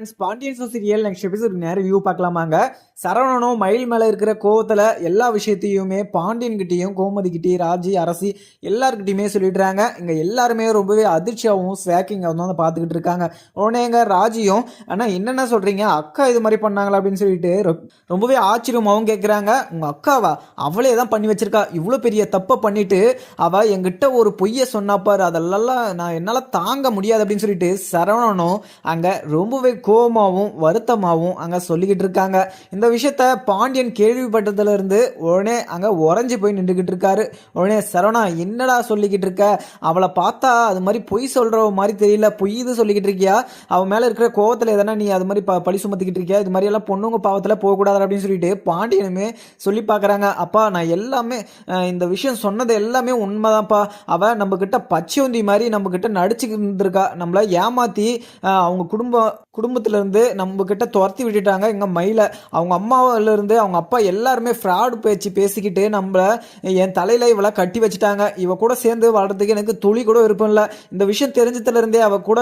Friends Pandian so serial next episode நேரம் view பார்க்கலாமாங்க. சரவணனும் மயில் மேலே இருக்கிற கோவத்தில் எல்லா விஷயத்தையுமே பாண்டியன் கிட்டேயும் கோமதி ராஜி அரசி எல்லாருக்கிட்டையுமே சொல்லிடுறாங்க. இங்கே எல்லாருமே ரொம்பவே அதிர்ச்சியாகவும் ஷேக்கிங்காகவும் தான் பார்த்துக்கிட்டு இருக்காங்க. உடனே எங்கள் ராஜியும் ஆனால் என்னென்ன சொல்கிறீங்க அக்கா இது மாதிரி பண்ணாங்களா? அப்படின்னு சொல்லிட்டு ரொ- ரொம்பவே ஆச்சரியமாகவும் கேட்குறாங்க உங்கள் அக்காவா? அவளே தான் பண்ணி வச்சிருக்கா. இவ்வளோ பெரிய தப்பை பண்ணிட்டு அவள் எங்கிட்ட ஒரு பொய்யை சொன்னாப்பார் அதெல்லாம் நான் என்னால் தாங்க முடியாது. அப்படின்னு சொல்லிட்டு சரவணனும் அங்கே ரொம்பவே கோபமாகவும் வருத்தமாகவும் அங்கே சொல்லிக்கிட்டு இருக்காங்க. இந்த விஷயத்த பாண்டியன் கேள்விப்பட்டதுலேருந்து உடனே அங்கே உறைஞ்சி போய் நின்றுக்கிட்டு இருக்காரு. உடனே சரவணா என்னடா சொல்லிக்கிட்டு இருக்க? அவளை பார்த்தா அது மாதிரி பொய் சொல்கிற மாதிரி தெரியல. பொய் இது சொல்லிக்கிட்டு இருக்கியா? அவன் மேலே இருக்கிற கோவத்தில் எதனா நீ அது மாதிரி ப பழி சுமத்திக்கிட்டு இருக்கியா? இது மாதிரியெல்லாம் பொண்ணுங்க பாவத்தில் போகக்கூடாது அப்படின்னு சொல்லிட்டு பாண்டியனுமே சொல்லி பார்க்குறாங்க. அப்பா நான் எல்லாமே இந்த விஷயம் சொன்னது எல்லாமே உண்மைதான்ப்பா. அவள் நம்மக்கிட்ட பச்சையுந்தி மாதிரி நம்மக்கிட்ட நடிச்சுக்கிட்டு இருந்திருக்கா. நம்மளை ஏமாற்றி அவங்க குடும்பம் குடும்பத்திலேருந்து நம்மக்கிட்ட துரத்தி விட்டுட்டாங்க. எங்கள் மயில அவங்க அம்மாவிலேருந்து அவங்க அப்பா எல்லாருமே ஃப்ராடு பேச்சு பேசிக்கிட்டு நம்மளை என் தலையில் இவளை கட்டி வச்சுட்டாங்க. இவ கூட சேர்ந்து வாழ்றதுக்கு எனக்கு துளி கூட விருப்பம் இல்லை. இந்த விஷயம் தெரிஞ்சதுலேருந்தே அவள் கூட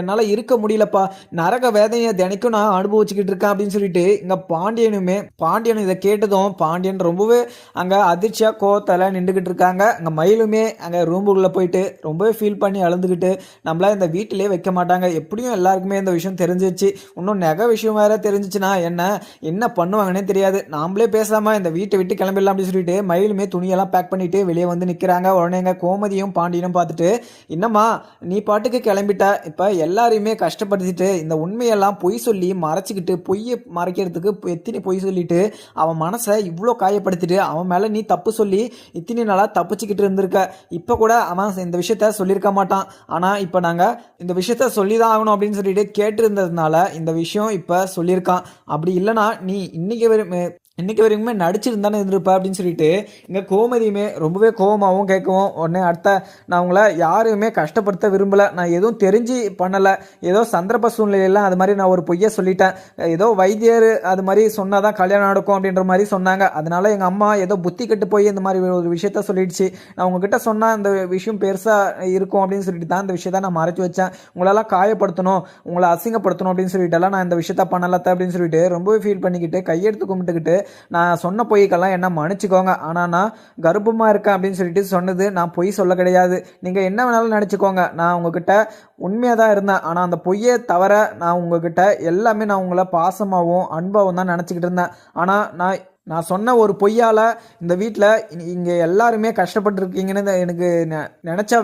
என்னால் இருக்க முடியலப்பா. நரக வேதனையை தினைக்கும் நான் அனுபவிச்சுக்கிட்டு இருக்கேன் அப்படின்னு சொல்லிட்டு இங்கே பாண்டியனுமே பாண்டியன் இதை கேட்டதும் பாண்டியன் ரொம்பவே அங்கே அதிர்ச்சியாக கோத்தலை நின்றுக்கிட்டு இருக்காங்க. அங்கே மயிலுமே அங்கே ரூமுக்குள்ளே போயிட்டு ரொம்பவே ஃபீல் பண்ணி அழுந்துக்கிட்டு நம்மள இந்த வீட்டிலே வைக்க மாட்டாங்க. எப்படியும் எல்லாருக்குமே இந்த விஷயம் தெரிஞ்சிச்சு இன்னும் நகை விஷயம் வேற தெரிஞ்சிச்சுன்னா என்ன? என்ன பண்ணுவாங்கன்னே தெரியாது. நாமளே பேசாம இந்த வீட்டை விட்டு கிளம்பிடலாம் அப்படின்னு சொல்லிட்டு மயிலுமே துணியெல்லாம் பேக் பண்ணிட்டு வெளியே வந்து நிற்கிறாங்க உடனே எங்க கோமதியும் பாண்டியனும் பார்த்துட்டு என்னம்மா நீ பாட்டுக்கு கிளம்பிட்ட. இப்போ எல்லாரையுமே கஷ்டப்படுத்திட்டு இந்த உண்மையெல்லாம் பொய் சொல்லி மறைச்சிக்கிட்டு பொய்யை மறைக்கிறதுக்கு எத்தனை பொய் சொல்லிட்டு அவன் மனசை இவ்வளோ காயப்படுத்திட்டு அவன் மேலே நீ தப்பு சொல்லி இத்தனை நாளாக தப்பிச்சுக்கிட்டு இருந்திருக்க. இப்போ கூட அவன் இந்த விஷயத்த சொல்லியிருக்க மாட்டான். ஆனால் இப்போ நாங்கள் இந்த விஷயத்த சொல்லி தான் ஆகணும் அப்படின்னு சொல்லிட்டு கேட்டு கேட்டிருந்ததுனால இந்த விஷயம் இப்போ சொல்லியிருக்கான். அப்படி இல்லைனா நீ இன்னைக்கு இன்றைக்கி வரைக்குமே நடிச்சிருந்தானே இருந்திருப்பா அப்படின்னு சொல்லிட்டு இங்கே கோமதியுமே ரொம்பவே கோபமாகவும் கேட்கவும் உடனே அடுத்த நான் உங்களை யாரையுமே கஷ்டப்படுத்த விரும்பலை நான் எதுவும் தெரிஞ்சு பண்ணலை ஏதோ சந்தர்ப்ப சூழ்நிலையெல்லாம் அது மாதிரி நான் ஒரு பொய்யை சொல்லிட்டேன் ஏதோ வைத்தியர் அது மாதிரி சொன்னால் தான் கல்யாணம் நடக்கும் அப்படின்ற மாதிரி சொன்னாங்க. அதனால் எங்கள் அம்மா ஏதோ புத்தி கெட்டு போய் இந்த மாதிரி ஒரு விஷயத்த சொல்லிடுச்சு. நான் உங்ககிட்ட சொன்னால் இந்த விஷயம் பெருசாக இருக்கும் அப்படின்னு சொல்லிட்டு தான் இந்த விஷயத்த நான் மறைச்சி வச்சேன். உங்களெல்லாம் காயப்படுத்தணும் உங்களை அசிங்கப்படுத்தணும் அப்படின்னு சொல்லிட்டுலாம் நான் இந்த விஷயத்த பண்ணலத்த அப்படின்னு சொல்லிட்டு ரொம்பவே ஃபீல் பண்ணிக்கிட்டு கையெடுத்து கும்பிட்டுக்கிட்டு நான் சொன்ன பொய்க்கெல்லாம் என்ன மன்னிச்சுக்கோங்க. ஆனால் நான் கர்ப்பமாக இருக்கேன் அப்படின்னு சொல்லிட்டு சொன்னது நான் பொய் சொல்ல கிடையாது. நீங்கள் என்ன வேணாலும் நினச்சிக்கோங்க. நான் உங்ககிட்ட உண்மையாக தான் இருந்தேன். ஆனால் அந்த பொய்யே தவிர நான் உங்ககிட்ட எல்லாமே நான் உங்களை பாசமாகவும் அன்பாகவும் தான் நினச்சிக்கிட்டு இருந்தேன். ஆனால் நான் நான் சொன்ன ஒரு பொய்யால் இந்த வீட்டில் இங்கே எல்லாருமே கஷ்டப்பட்டுருக்கீங்கன்னு எனக்கு நெ-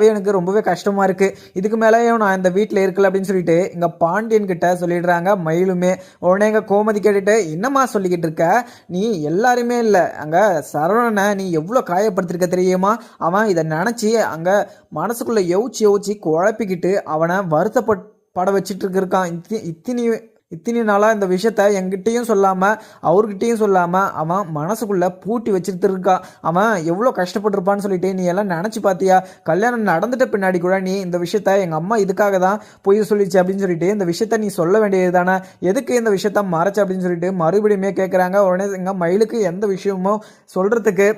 எனக்கு ரொம்பவே கஷ்டமாக இருக்குது இதுக்கு மேலேயும் நான் இந்த வீட்டில் இருக்கல அப்படின்னு சொல்லிட்டு இங்கே பாண்டியன்கிட்ட சொல்லிடுறாங்க மயிலுமே. உடனே எங்கள் கோமதி கேட்டுட்டு என்னம்மா சொல்லிக்கிட்டு இருக்க? நீ எல்லாருமே இல்லை. அங்கே சரவணனை நீ எவ்வளோ காயப்படுத்திருக்க தெரியுமா? அவன் இதை நினச்சி அங்கே மனசுக்குள்ளே யோசிச்சு யோசிச்சு குழப்பிக்கிட்டு அவனை வருத்தப்பட் பட வச்சுட்டு இருக்கான். இத்தி இத்தினி இத்தனை நாளாக இந்த விஷயத்த என்கிட்டையும் சொல்லாமல் அவர்கிட்டையும் சொல்லாமல் அவன் மனசுக்குள்ளே பூட்டி வச்சுட்டு இருக்கான் அவன் எவ்வளோ கஷ்டப்பட்டிருப்பான்னு சொல்லிட்டு நீ எல்லாம் நினச்சி பார்த்தியா கல்யாணம் நடந்துட்ட பின்னாடி கூட நீ இந்த விஷயத்த எங்கள் அம்மா இதுக்காக தான் பொய் சொல்லிச்சு அப்படின்னு சொல்லிட்டு இந்த விஷயத்த நீ சொல்ல வேண்டியது தானே? எதுக்கு இந்த விஷயத்த மறைச்சு அப்படின்னு சொல்லிட்டு மறுபடியுமே கேட்குறாங்க உடனே எங்கள் மயிலுக்கு எந்த விஷயமும் சொல்கிறதுக்கு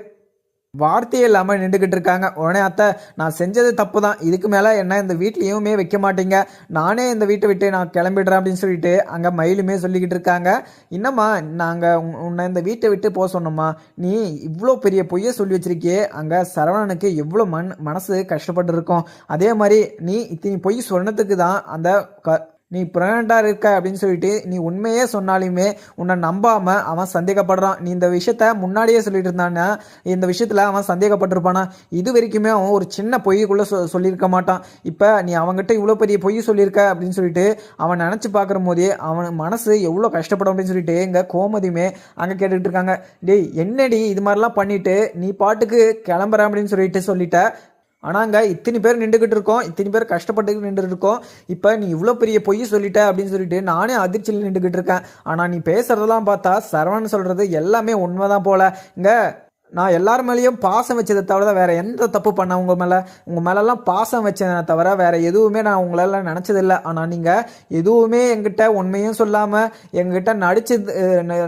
வார்த்தையே இல்லாமல் நின்றுக்கிட்டு இருக்காங்க. உடனே அத்தை நான் செஞ்சது தப்பு தான் இதுக்கு மேலே என்ன இந்த வீட்லேயுமே வைக்க மாட்டீங்க. நானே இந்த வீட்டை விட்டு நான் கிளம்பிடுறேன் அப்படின்னு சொல்லிட்டு அங்கே மயிலுமே சொல்லிக்கிட்டு இருக்காங்க. என்னம்மா நாங்கள் உன்னை இந்த வீட்டை விட்டு போக சொன்னோம்மா. நீ இவ்வளோ பெரிய பொய்யை சொல்லி வச்சிருக்கியே. அங்கே சரவணனுக்கு எவ்வளோ மண் மனசு கஷ்டப்பட்டு இருக்கும் அதே மாதிரி நீ இத்தனை பொய் சொன்னதுக்கு தான் அந்த க நீ ப்ரெக்னெண்ட்டாக இருக்க அப்படின்னு சொல்லிட்டு நீ உண்மையே சொன்னாலுமே உன்னை நம்பாமல் அவன் சந்தேகப்படுறான். நீ இந்த விஷயத்த முன்னாடியே சொல்லிட்டு இருந்தான்னா இந்த விஷயத்தில் அவன் சந்தேகப்பட்டிருப்பானா? இது வரைக்குமே அவன் ஒரு சின்ன பொய்க்குள்ளே சொ சொல்லியிருக்க மாட்டான். இப்போ நீ அவங்ககிட்ட இவ்வளோ பெரிய பொய் சொல்லியிருக்க அப்படின்னு சொல்லிட்டு அவன் நினச்சி பார்க்குற போதே அவன் மனசு எவ்வளோ கஷ்டப்படும் அப்படின்னு சொல்லிட்டு எங்கள் கோமதியுமே அங்கே கேட்டுக்கிட்டு இருக்காங்க. டேய் என்னடி இது மாதிரிலாம் பண்ணிவிட்டு நீ பாட்டுக்கு கிளம்புற அப்படின்னு சொல்லிட்டு சொல்லிட்ட ஆனாங்க இத்தனை பேர் நின்றுக்கிட்டு இருக்கோம். இத்தனை பேர் கஷ்டப்பட்டு நின்றுட்டு இருக்கோம். இப்போ நீ இவ்வளோ பெரிய பொய் சொல்லிட்ட அப்படின்னு சொல்லிட்டு நானே அதிர்ச்சியில் நின்றுக்கிட்டு இருக்கேன். ஆனால் நீ பேசுறதெல்லாம் பார்த்தா சரவணன் சொல்கிறது எல்லாமே உண்மைதான் போல. இங்கே நான் எல்லார் மேலேயும் பாசம் வச்சதை தவிர வேறு எந்த தப்பு பண்ண உங்கள் மேலே? உங்கள் மேலெல்லாம் பாசம் வச்சதை தவிர வேறு எதுவுமே நான் உங்களெல்லாம் நினச்சதில்லை. ஆனால் நீங்கள் எதுவுமே எங்கிட்ட உண்மையும் சொல்லாமல் எங்கிட்ட நடிச்சு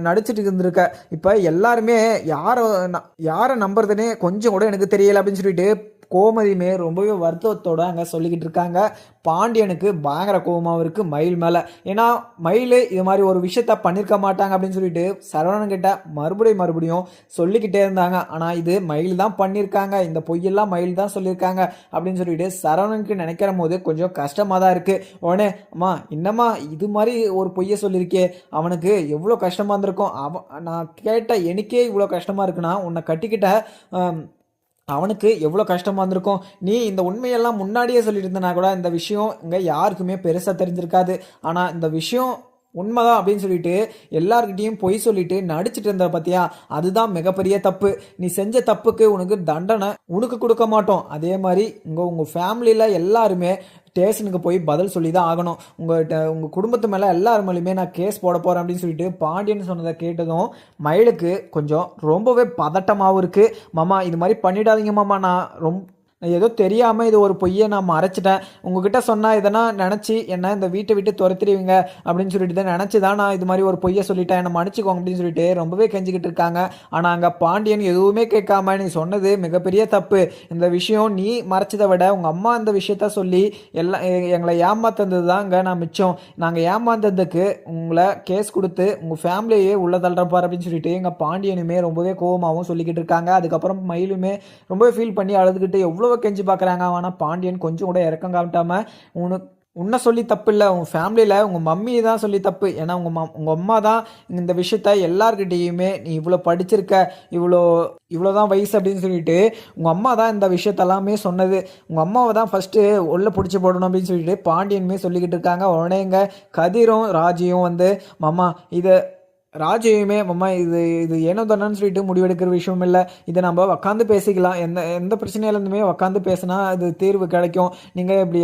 நடிச்சிட்டு இருந்திருக்க. இப்போ எல்லாருமே யாரை யாரை நம்புறதுனே கொஞ்சம் கூட எனக்கு தெரியல அப்படின்னு சொல்லிட்டு கோமதியுமே ரொம்பவே வருத்தத்தோட அங்கே சொல்லிக்கிட்டு இருக்காங்க. பாண்டியனுக்கு பயங்கர கோபமாகவும் இருக்குது மயில் மேலே. ஏன்னா மயில் இது மாதிரி ஒரு விஷயத்த பண்ணியிருக்க மாட்டாங்க அப்படின்னு சொல்லிட்டு சரவணன்கிட்ட மறுபடியும் மறுபடியும் சொல்லிக்கிட்டே இருந்தாங்க. ஆனால் இது மயில் தான் பண்ணியிருக்காங்க இந்த பொய்யெல்லாம் மயில் தான் சொல்லியிருக்காங்க அப்படின்னு சொல்லிட்டு சரவணனுக்கு நினைக்கிற போது கொஞ்சம் கஷ்டமாக தான் இருக்குது உடனே அம்மா என்னம்மா இது மாதிரி ஒரு பொய்யை சொல்லியிருக்கே அவனுக்கு எவ்வளோ கஷ்டமாக இருந்திருக்கும். அவன் நான் கேட்ட எனக்கே இவ்வளோ கஷ்டமாக இருக்குன்னா உன்னை கட்டிக்கிட்ட அவனுக்கு எவ்வளோ கஷ்டமாக இருந்திருக்கும்? நீ இந்த உண்மையெல்லாம் முன்னாடியே சொல்லிட்டு கூட இந்த விஷயம் இங்கே யாருக்குமே பெருசாக தெரிஞ்சிருக்காது. ஆனால் இந்த விஷயம் உண்மைதான் அப்படின்னு சொல்லிட்டு எல்லார்கிட்டையும் பொய் சொல்லிட்டு நடிச்சிட்டு இருந்த பார்த்தியா அதுதான் மிகப்பெரிய தப்பு. நீ செஞ்ச தப்புக்கு உனக்கு தண்டனை உனக்கு கொடுக்க மாட்டோம். அதே மாதிரி இங்கே உங்கள் ஃபேமிலியில் எல்லாருமே ஸ்டேஷனுக்கு போய் பதில் சொல்லி தான் ஆகணும். உங்கள்கிட்ட உங்கள் குடும்பத்து மேலே எல்லார் மேலேயுமே நான் கேஸ் போட போகிறேன் அப்படின்னு சொல்லிட்டு பாண்டியன் சொன்னதை கேட்டதும் மயிலுக்கு கொஞ்சம் ரொம்பவே பதட்டமாகவும் இருக்குது மாமா இது மாதிரி பண்ணிடாதீங்க மாமா. நான் ரொம்ப ஏதோ தெரியாமல் இது ஒரு பொய்யை நான் மறைச்சிட்டேன். உங்ககிட்ட சொன்னால் இதெல்லாம் நினச்சி என்ன இந்த வீட்டை விட்டு துரத்திடுவீங்க அப்படின்னு சொல்லிட்டு தான் நினச்சி தான் நான் இது மாதிரி ஒரு பொய்யை சொல்லிட்டேன். என்னை மன்னிச்சுக்கோங்க அப்படின்னு சொல்லிட்டு ரொம்பவே கெஞ்சிக்கிட்டு இருக்காங்க. ஆனால் அங்கே பாண்டியன் எதுவுமே கேட்காம நீ சொன்னது மிகப்பெரிய தப்பு. இந்த விஷயம் நீ மறைச்சதை விட உங்கள் அம்மா இந்த விஷயத்த சொல்லி எல்லாம் எங்களை ஏமாத்தந்தது தான் இங்கே நான் மிச்சம். நாங்கள் ஏமாந்ததுக்கு உங்களை கேஸ் கொடுத்து உங்கள் ஃபேமிலியே உள்ள தள்ளுறப்பார் அப்படின்னு சொல்லிட்டு எங்கள் பாண்டியனுமே ரொம்பவே கோவமாகவும் சொல்லிக்கிட்டு இருக்காங்க. அதுக்கப்புறம் மயிலுமே ரொம்பவே ஃபீல் பண்ணி அழுதுகிட்டு எவ்வளோ கெஞ்சி பார்க்குறாங்க. ஆனால் பாண்டியன் கொஞ்சம் கூட இறக்கம் காமிட்டாமல் உனக்கு உன்னை சொல்லி தப்பு இல்லை உங்கள் ஃபேமிலியில் உங்கள் மம்மி தான் சொல்லி தப்பு. ஏன்னா உங்கள் மம் உங்கள் அம்மா தான் இந்த விஷயத்த எல்லாருக்கிட்டேயுமே நீ இவ்வளோ படிச்சிருக்க இவ்வளோ இவ்வளோ தான் வயசு அப்படின்னு சொல்லிட்டு உங்கள் அம்மா தான் இந்த விஷயத்தெல்லாமே சொன்னது. உங்கள் அம்மாவை தான் ஃபஸ்ட்டு உள்ள பிடிச்சி போடணும் அப்படின்னு சொல்லிட்டு பாண்டியனுமே சொல்லிக்கிட்டு இருக்காங்க. உடனே இங்கே கதிரும் ராஜியும் வந்து மாமா இதை ராஜையுமே அம்மா இது இது ஏனோ தானேன்னு சொல்லிட்டு முடிவெடுக்கிற விஷயம் இல்லை இதை நம்ம உக்காந்து பேசிக்கலாம். எந்த எந்த பிரச்சனையிலேருந்துமே உக்காந்து பேசினா அது தீர்வு கிடைக்கும். நீங்கள் இப்படி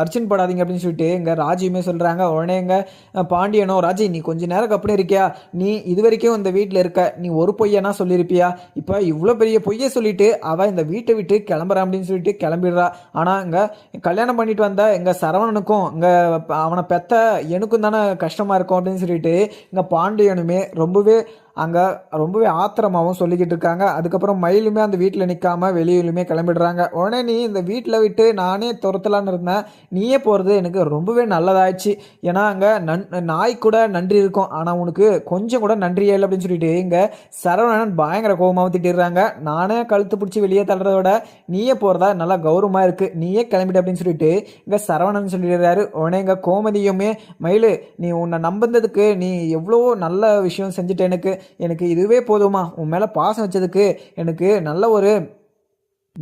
அர்ச்சன் படாதீங்க அப்படின்னு சொல்லிட்டு இங்கே ராஜையுமே சொல்கிறாங்க உடனே எங்கள் பாண்டியனோ ராஜி நீ கொஞ்ச நேரம் அப்படி இருக்கியா? நீ இது வரைக்கும் இந்த வீட்டில் இருக்க. நீ ஒரு பொய்யனா சொல்லியிருப்பியா? இப்போ இவ்வளோ பெரிய பொய்யை சொல்லிட்டு அவள் இந்த வீட்டை விட்டு கிளம்புறான் அப்படின்னு சொல்லிட்டு கிளம்பிடுறா. ஆனால் இங்கே கல்யாணம் பண்ணிட்டு வந்த எங்கள் சரவணனுக்கும் இங்கே அவனை பெத்த எனக்கும் தானே கஷ்டமாக இருக்கும் அப்படின்னு சொல்லிட்டு இங்கே பாண்டியனுமே ரொம்பவே அங்கே ரொம்பவே ஆத்திரமாகவும் சொல்லிக்கிட்டு இருக்காங்க. அதுக்கப்புறம் மயிலுமே அந்த வீட்டில் நிற்காம வெளியிலுமே கிளம்பிடுறாங்க. உடனே நீ இந்த வீட்டில் விட்டு நானே துரத்தலான்னு இருந்தேன். நீயே போகிறது எனக்கு ரொம்பவே நல்லதாயிடுச்சு. ஏன்னா அங்கே நன் நாய் கூட நன்றி இருக்கும். ஆனால் உனக்கு கொஞ்சம் கூட நன்றியே இல்லை அப்படின்னு சொல்லிட்டு இங்கே சரவணன் பயங்கர கோபமாக திட்டிடுறாங்க நானே கழுத்து பிடிச்சி வெளியே தள்ளுறத விட நீயே போகிறதா நல்லா கௌரவமாக இருக்குது நீயே கிளம்பிட்டு அப்படின்னு சொல்லிட்டு இங்கே சரவணன் சொல்லிடுறாரு. உடனே இங்கே கோமதியுமே மயிலு நீ உன்னை நம்பினதுக்கு நீ எவ்வளோ நல்ல விஷயம் செஞ்சுட்ட எனக்கு. எனக்கு இதுவே போதுமா? உன் மேலே பாசம் வச்சதுக்கு எனக்கு நல்ல ஒரு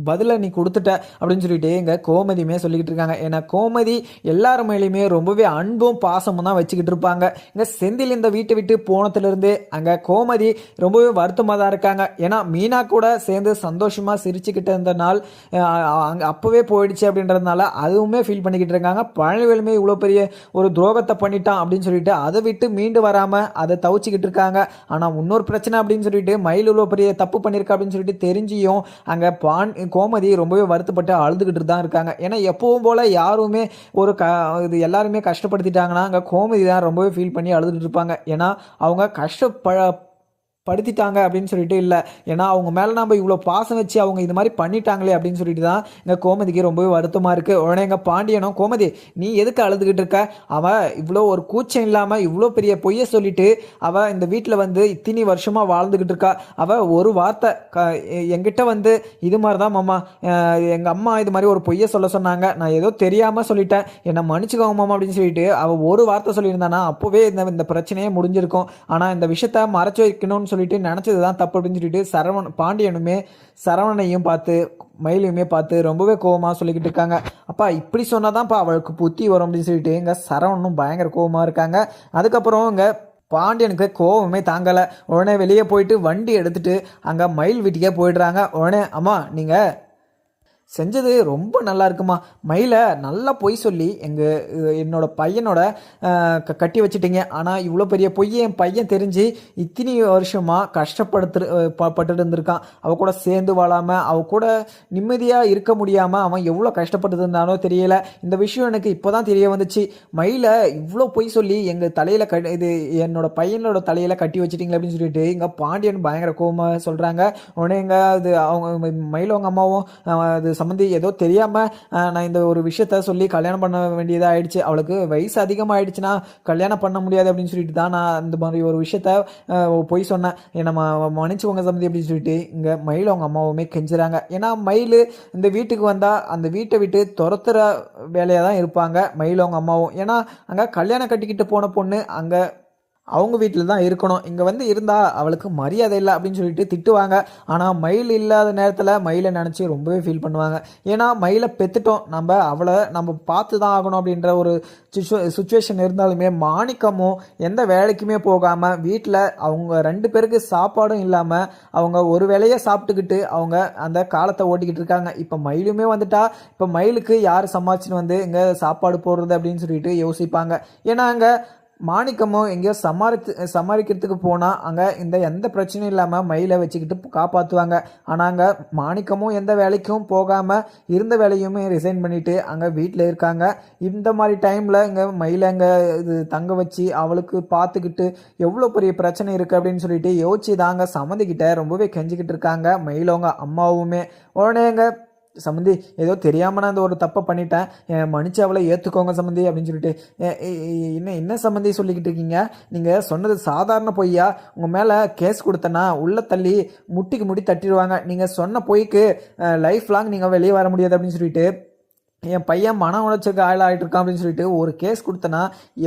பதிலை நீ கொடுத்துட்ட அப்படின்னு சொல்லிட்டு இங்கே கோமதியுமே சொல்லிக்கிட்டு இருக்காங்க. ஏன்னா கோமதி எல்லார் மேலேயுமே ரொம்பவே அன்பும் பாசமும் தான் வச்சுக்கிட்டு இருப்பாங்க. இங்கே செந்தில் இந்த வீட்டை விட்டு போனதுலேருந்து அங்கே கோமதி ரொம்பவே வருத்தமாக தான் இருக்காங்க. ஏன்னா மீனா கூட சேர்ந்து சந்தோஷமாக சிரிச்சுக்கிட்டு இருந்த நாள் அங்கே அப்போவே போயிடுச்சு அப்படின்றதுனால அதுவுமே ஃபீல் பண்ணிக்கிட்டு இருக்காங்க. பழனிவேலுமே இவ்வளோ பெரிய ஒரு துரோகத்தை பண்ணிட்டான் அப்படின்னு சொல்லிட்டு அதை விட்டு மீண்டு வராமல் அதை தவிச்சிக்கிட்டு இருக்காங்க. ஆனால் இன்னொரு பிரச்சனை அப்படின்னு சொல்லிட்டு மயில் இவ்வளோ பெரிய தப்பு பண்ணியிருக்கா அப்படின்னு சொல்லிட்டு தெரிஞ்சியும் அங்கே பான் கோமதி ரொம்பவே வருத்தப்பட்டு அழுதுகிட்டு தான் இருக்காங்க. ஏன்னா எப்பவும் போல் யாருமே ஒரு க இது எல்லாருமே கஷ்டப்படுத்திட்டாங்கன்னா அங்கே கோமதி தான் ரொம்பவே ஃபீல் பண்ணி அழுதுகிட்டு இருப்பாங்க. ஏன்னா அவங்க கஷ்டப்ப படுத்திட்டாங்க அப்படின்னு சொல்லிட்டு இல்லை. ஏன்னா அவங்க மேலே நம்ம இவ்வளோ பாசம் வச்சு அவங்க இது மாதிரி பண்ணிட்டாங்களே அப்படின்னு சொல்லிட்டு தான் எங்கள் கோமதிக்கு ரொம்பவே வருத்தமாக இருக்குது உடனே எங்கள் பாண்டியனும் கோமதி நீ எதுக்கு அழுதுகிட்டு இருக்க? அவள் இவ்வளோ ஒரு கூச்சம் இல்லாமல் இவ்வளோ பெரிய பொய்யை சொல்லிட்டு அவள் இந்த வீட்டில் வந்து இத்தினி வருஷமாக வாழ்ந்துக்கிட்டு இருக்கா. அவள் ஒரு வார்த்தை க எங்கிட்ட வந்து இது மாதிரி தான் மாமா எங்கள் அம்மா இது மாதிரி ஒரு பொய்யை சொல்ல சொன்னாங்க. நான் ஏதோ தெரியாமல் சொல்லிட்டேன். என்னை மன்னிச்சுக்கோங்க மாமா அப்படின்னு சொல்லிட்டு அவள் ஒரு வார்த்தை சொல்லியிருந்தானா அப்போவே இந்த இந்த பிரச்சனையே முடிஞ்சிருக்கும். ஆனால் இந்த விஷயத்த மறைச்சு வைக்கணும்னு சொல்லிட்டு நினச்சது தான் தப்பு அப்படின்னு சொல்லிட்டு சரவண பாண்டியனுமே சரவணனையும் பார்த்து மயிலையுமே பார்த்து ரொம்பவே கோவமாக சொல்லிக்கிட்டு இருக்காங்க. அப்பா இப்படி சொன்னால் தான்ப்பா அவளுக்கு புத்தி வரும் அப்படின்னு சொல்லிட்டு இங்கே சரவணனும் பயங்கர கோவமாக இருக்காங்க. அதுக்கப்புறம் இங்கே பாண்டியனுக்கு கோவமே தாங்கலை. உடனே வெளியே போயிட்டு வண்டி எடுத்துட்டு அங்கே மயில் வீட்டுக்கே போயிடுறாங்க. உடனே அம்மா நீங்கள் செஞ்சது ரொம்ப நல்லா இருக்குமா? மயிலை நல்லா பொய் சொல்லி எங்கள் என்னோட பையனோட க- கட்டி வச்சுட்டிங்க. ஆனால் இவ்வளோ பெரிய பொய்யை என் பையன் தெரிஞ்சு இத்தனை வருஷமாக கஷ்டப்படுத்து அஹ், பட்டுட்டு இருந்திருக்கான். அவ கூட சேர்ந்து வாழாமல் அவ கூட நிம்மதியாக இருக்க முடியாமல் அவன் எவ்வளோ கஷ்டப்பட்டு இருந்தானோ தெரியல. இந்த விஷயம் எனக்கு இப்போ தான் தெரிய வந்துச்சு. மயிலை இவ்வளோ பொய் சொல்லி எங்கள் தலையில் கட் இது என்னோட பையனோட தலையில் கட்டி வச்சிட்டிங்களே அப்படின்னு சொல்லிட்டு இங்கே பாண்டியன் பயங்கர கோபமாக சொல்கிறாங்க உடனே எங்கள் அது அவங்க மயில் அவங்க அம்மாவும் அது சம்மந்தி ஏதோ தெரியாமல் நான் இந்த ஒரு விஷயத்த சொல்லி கல்யாணம் பண்ண வேண்டியதாக ஆயிடுச்சு. அவளுக்கு வயசு அதிகமாகிடுச்சுன்னா கல்யாணம் பண்ண முடியாது அப்படின்னு சொல்லிட்டு தான் நான் இந்த மாதிரி ஒரு விஷயத்த போய் சொன்னேன். நம்ம ம- சம்மந்தி அப்படின்னு சொல்லிட்டு இங்கே மயில் அவங்க அம்மாவுமே கெஞ்சுறாங்க. ஏன்னா மயில் இந்த வீட்டுக்கு வந்தால் அந்த வீட்டை விட்டு துரத்துற வேலையாக தான் இருப்பாங்க மயில் அவங்க அம்மாவும். ஏன்னா அங்கே கல்யாணம் கட்டிக்கிட்டு போன பொண்ணு அங்கே அவங்க வீட்டில் தான் இருக்கணும். இங்கே வந்து இருந்தால் அவளுக்கு மரியாதை இல்லை அப்படின்னு சொல்லிட்டு திட்டுவாங்க. ஆனால் மயில் இல்லாத நேரத்தில் மயிலை நினச்சி ரொம்பவே ஃபீல் பண்ணுவாங்க. ஏன்னா மயிலை பெற்றுட்டோம் நம்ம அவளை நம்ம பார்த்து தான் ஆகணும் அப்படின்ற ஒரு சுச்சு சுச்சுவேஷன் இருந்தாலுமே மாணிக்கமும் எந்த வேலைக்குமே போகாமல் வீட்டில் அவங்க ரெண்டு பேருக்கு சாப்பாடும் இல்லாமல் அவங்க ஒரு வேலையை சாப்பிட்டுக்கிட்டு அவங்க அந்த காலத்தை ஓட்டிக்கிட்டு இருக்காங்க. இப்போ மயிலுமே வந்துட்டா இப்போ மயிலுக்கு யார் சமாளிச்சுன்னு வந்து இங்கே சாப்பாடு போடுறது அப்படின்னு சொல்லிட்டு யோசிப்பாங்க. ஏன்னா அங்கே மாணிக்கமும் எங்கேயோ சமாளித்து சமாளிக்கிறதுக்கு போனால் அங்கே இந்த எந்த பிரச்சனையும் இல்லாமல் மயிலை வச்சுக்கிட்டு காப்பாற்றுவாங்க ஆனால் அங்கே மாணிக்கமும் எந்த வேலைக்கும் போகாமல் இருந்த வேலையுமே ரிசைன் பண்ணிவிட்டு அங்கே வீட்டில் இருக்காங்க. இந்த மாதிரி டைமில் இங்கே மயிலை அங்கே இது தங்க வச்சு அவளுக்கு பார்த்துக்கிட்டு எவ்வளோ பெரிய பிரச்சனை இருக்குது அப்படின்னு சொல்லிட்டு யோசிச்சு தாங்க சம்மந்திக்கிட்ட ரொம்பவே கெஞ்சிக்கிட்டு இருக்காங்க மயிலவங்க அம்மாவுமே. உடனே அங்கே சம்மந்தி ஏதோ தெரியாமல் நான் அந்த ஒரு தப்பை பண்ணிட்டேன். என் மன்னிச்சு அவளை ஏற்றுக்கோங்க சம்மந்தி அப்படின்னு சொல்லிட்டு. என்ன என்ன சம்மந்தி சொல்லிக்கிட்டு இருக்கீங்க? நீங்கள் சொன்னது சாதாரண பொய்யா? உங்கள் மேலே கேஸ் கொடுத்தனா உள்ளே தள்ளி முட்டிக்கு முடி தட்டிடுவாங்க. நீங்கள் சொன்ன பொய்க்கு லைஃப் லாங் நீங்கள் வெளியே வர முடியாது அப்படின்னு சொல்லிட்டு. என் பையன் மன உளைச்சலுக்கு ஆளாயிட்டு இருக்கான் அப்படின்னு சொல்லிட்டு ஒரு கேஸ் கொடுத்தனா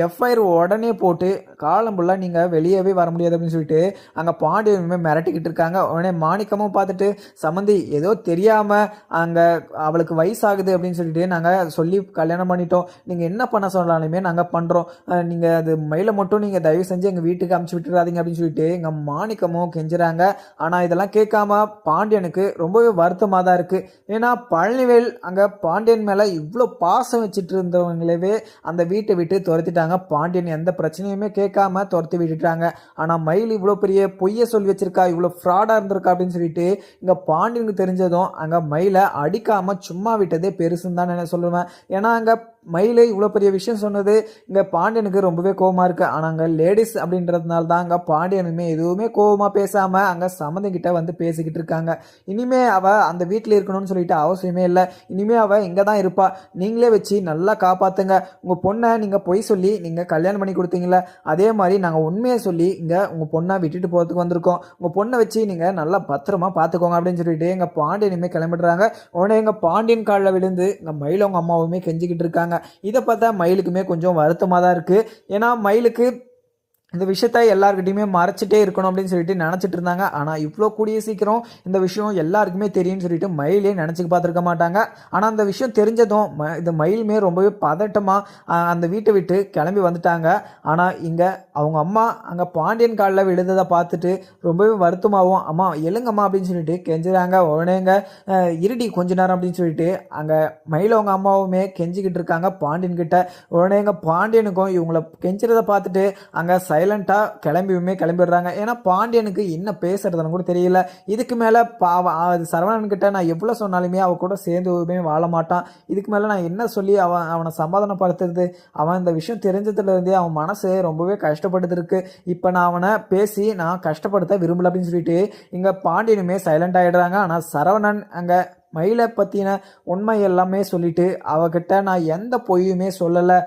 எஃப்ஐஆர் உடனே போட்டு காலம் ஃபுல்லாக நீங்கள் வெளியவே வர முடியாது அப்படின்னு சொல்லிட்டு அங்கே பாண்டியனுமே மிரட்டிக்கிட்டு இருக்காங்க. உடனே மாணிக்கமும் பார்த்துட்டு சம்மந்தி ஏதோ தெரியாமல் அங்கே அவளுக்கு வயசாகுது அப்படின்னு சொல்லிட்டு நாங்கள் சொல்லி கல்யாணம் பண்ணிட்டோம். நீங்கள் என்ன பண்ண சொன்னாலுமே நாங்கள் பண்ணுறோம் நீங்கள் அது மயிலை மட்டும் நீங்கள் தயவு செஞ்சு எங்கள் வீட்டுக்கு அமுச்சு விட்டுறாதீங்க அப்படின்னு சொல்லிட்டு எங்கள் மாணிக்கமும் கெஞ்சுறாங்க. ஆனால் இதெல்லாம் கேட்காம பாண்டியனுக்கு ரொம்பவே வருத்தமாக தான் இருக்குது ஏன்னா பழனிவேல் அங்கே பாண்டியன் மேலே இவ்வளோ பாசம் வச்சுட்டு இருந்தவங்களவே அந்த வீட்டை விட்டு துரத்திட்டாங்க. பாண்டியன் எந்த பிரச்சனையுமே கேட்காம துரத்தி விட்டுட்டாங்க. ஆனால் மயில் இவ்வளோ பெரிய பொய்யை சொல்லி வச்சிருக்கா இவ்வளோ ஃப்ராடாக இருந்திருக்கா அப்படின்னு சொல்லிட்டு இங்கே பாண்டியனுக்கு தெரிஞ்சதும் அங்கே மயிலை அடிக்காமல் சும்மா விட்டதே பெருசுன்னு தான் நான் சொல்லுவேன். ஏன்னா அங்கே மயிலை இவ்வளோ பெரிய விஷயம் சொன்னது. இங்கே பாண்டியனுக்கு ரொம்பவே கோவமாக இருக்குது ஆனால் அங்கே லேடிஸ் அப்படின்றதுனால தான் அங்கே பாண்டியனுமே எதுவுமே கோவமாக பேசாமல் அங்கே சம்மந்திக்கிட்ட வந்து பேசிக்கிட்டு இருக்காங்க. இனிமே அவள் அந்த வீட்டில் இருக்கணும்னு சொல்லிட்டு அவசியமே இல்லை. இனிமே அவள் இங்கே தான் இருப்பாள் நீங்களே வச்சு நல்லா காப்பாற்றுங்க உங்கள் பொண்ணை நீங்கள் பொய் சொல்லி நீங்கள் கல்யாணம் பண்ணி கொடுத்தீங்களே அதே மாதிரி நாங்கள் உண்மையை சொல்லி இங்கே உங்கள் பொண்ணை விட்டுட்டு போகிறதுக்கு வந்திருக்கோம். உங்கள் பொண்ணை வச்சு நீங்கள் நல்லா பத்திரமா பார்த்துக்கோங்க அப்படின்னு சொல்லிட்டு எங்கள் பாண்டியனுமே கிளம்பிடுறாங்க. உடனே எங்கள் பாண்டியன் காலில் விழுந்து எங்கள் மயிலவங்க அம்மாவுமே கெஞ்சிக்கிட்டு இருக்காங்க. இதை பார்த்தா மயிலுக்குமே கொஞ்சம் வருத்தமாக தான் இருக்குது ஏன்னா மயிலுக்கு இந்த விஷயத்த எல்லாருக்கிட்டையுமே மறைச்சிட்டே இருக்கணும் அப்படின்னு சொல்லிட்டு நினச்சிட்டு இருந்தாங்க. ஆனால் இவ்வளோ கூடிய சீக்கிரம் இந்த விஷயம் எல்லாருக்குமே தெரியும்னு சொல்லிட்டு மயிலே நினச்சிக்க பார்த்துருக்க மாட்டாங்க. ஆனால் அந்த விஷயம் தெரிஞ்சதும் ம இந்த மயிலுமே ரொம்பவே பதட்டமாக அந்த வீட்டை விட்டு கிளம்பி வந்துட்டாங்க. ஆனால் இங்கே அவங்க அம்மா அங்கே பாண்டியன் காலில் விழுந்ததை பார்த்துட்டு ரொம்பவே வருத்தமாகவும் அம்மா எழுங்கம்மா அப்படின்னு சொல்லிட்டு கெஞ்சுறாங்க. உடனேங்க இருடி கொஞ்ச நேரம் அப்படின்னு சொல்லிட்டு அங்கே மயில் அவங்க அம்மாவுமே கெஞ்சிக்கிட்டு இருக்காங்க பாண்டியன்கிட்ட. உடனேங்க பாண்டியனுக்கும் இவங்களை கெஞ்சுறதை பார்த்துட்டு அங்கே சைலண்ட்டாக கிளம்பியுமே கிளம்பிடுறாங்க. ஏன்னா பாண்டியனுக்கு என்ன பேசுறதுன்னு கூட தெரியல. இதுக்கு மேலே பாவ அது சரவணன் நான் எவ்வளோ சொன்னாலுமே அவள் கூட சேர்ந்துமே வாழ மாட்டான். இதுக்கு மேலே நான் என்ன சொல்லி அவன் அவனை சமாதானப்படுத்துறது? அவன் இந்த விஷயம் தெரிஞ்சதுலேருந்தே அவன் மனசு ரொம்பவே கஷ்டப்படுத்திருக்கு இப்போ நான் அவனை பேசி நான் கஷ்டப்படுத்த விரும்பல அப்படின்னு சொல்லிட்டு இங்கே பாண்டியனுமே சைலண்ட் ஆகிடுறாங்க ஆனால் சரவணன் அங்கே மயிலை பற்றின உண்மை எல்லாமே சொல்லிட்டு அவகிட்ட நான் எந்த பொய்யுமே சொல்லலை.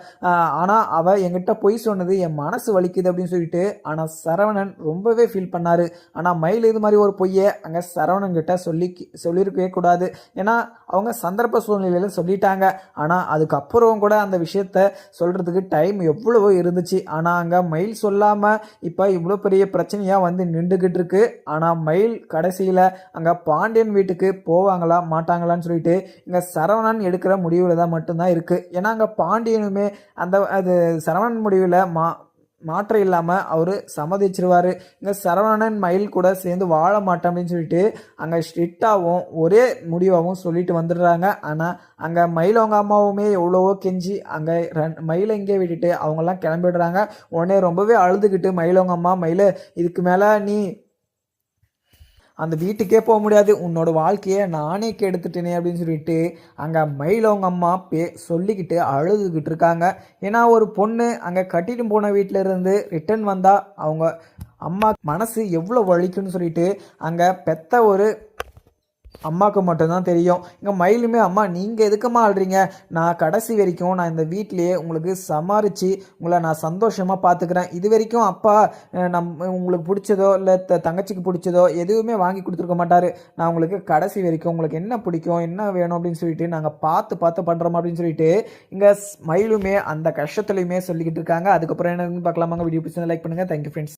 ஆனால் அவள் என்கிட்ட பொய் சொன்னது என் மனசு வலிக்குது அப்படின்னு சொல்லிட்டு ஆனால் சரவணன் ரொம்பவே ஃபீல் பண்ணார். ஆனால் மயில் இது மாதிரி ஒரு பொய்யை அங்கே சரவணன்கிட்ட சொல்லி சொல்லியிருக்கவே கூடாது. ஏன்னா அவங்க சந்தர்ப்ப சூழ்நிலையில் சொல்லிட்டாங்க. ஆனால் அதுக்கப்புறம் கூட அந்த விஷயத்த சொல்கிறதுக்கு டைம் எவ்வளவோ இருந்துச்சு. ஆனால் அங்கே மயில் சொல்லாமல் இப்போ இவ்வளோ பெரிய பிரச்சனையாக வந்து நின்றுக்கிட்டு இருக்கு. ஆனால் மயில் கடைசியில் அங்கே பாண்டியன் வீட்டுக்கு போவாங்களா? மாட்டாங்களான்னு சொல்லிட்டு இங்கே சரவணன் எடுக்கிற முடிவில் தான் மட்டும்தான் இருக்குது ஏன்னா அங்கே பாண்டியனுமே அந்த அது சரவணன் முடிவில் மா மாற்றம் இல்லாமல் அவர் சம்மதிச்சிருவார். இங்கே சரவணன் மயில் கூட சேர்ந்து வாழ மாட்டேன் அப்படின்னு சொல்லிட்டு அங்கே ஸ்ட்ரிக்டாகவும் ஒரே முடிவாகவும் சொல்லிட்டு வந்துடுறாங்க. ஆனால் அங்கே மயில் அவங்க அம்மாவுமே எவ்வளவோ கெஞ்சி அங்கே ரன் மயிலை இங்கே விட்டுட்டு அவங்கெல்லாம் கிளம்பிடுறாங்க. உடனே ரொம்பவே அழுதுகிட்டு மயிலவங்க அம்மா மயில் இதுக்கு மேலே நீ அந்த வீட்டுக்கே போக முடியாது. உன்னோட வாழ்க்கையை நானே கெடுத்துட்டேனே அப்படின்னு சொல்லிட்டு அங்கே மயிலவங்க அம்மா பே சொல்லிக்கிட்டு அழுதுகிட்டு இருக்காங்க. ஏன்னா ஒரு பொண்ணு அங்கே கட்டிட்டு போன வீட்டில் இருந்து ரிட்டர்ன் வந்தால் அவங்க அம்மா மனசு எவ்வளோ வலிக்கும்னு சொல்லிட்டு அங்கே பெத்த ஒரு அம்மாவுக்கு மட்டும்தான் தெரியும். இங்கே மயிலுமே அம்மா நீங்கள் எதுக்குமா ஆள்றீங்க? நான் கடைசி வரைக்கும் நான் இந்த வீட்டிலேயே உங்களுக்கு சமாளித்து உங்களை நான் சந்தோஷமாக பார்த்துக்கிறேன் இது வரைக்கும் அப்பா நம் உங்களுக்கு பிடிச்சதோ இல்லை த தங்கச்சிக்கு பிடிச்சதோ எதுவுமே வாங்கி கொடுத்துருக்க மாட்டார். நான் உங்களுக்கு கடைசி வரைக்கும் உங்களுக்கு என்ன பிடிக்கும் என்ன வேணும் அப்படின்னு சொல்லிட்டு நாங்கள் பார்த்து பார்த்து பண்ணுறோம் அப்படின்னு சொல்லிட்டு இங்கே மயிலுமே அந்த கஷ்டத்துலையுமே சொல்லிக்கிட்டு இருக்காங்க. அதுக்கப்புறம் என்னன்னு பார்க்கலாமாங்க? வீடியோ பிடிச்சதை லைக் பண்ணுங்கள் தேங்க்யூ ஃப்ரெண்ட்ஸ்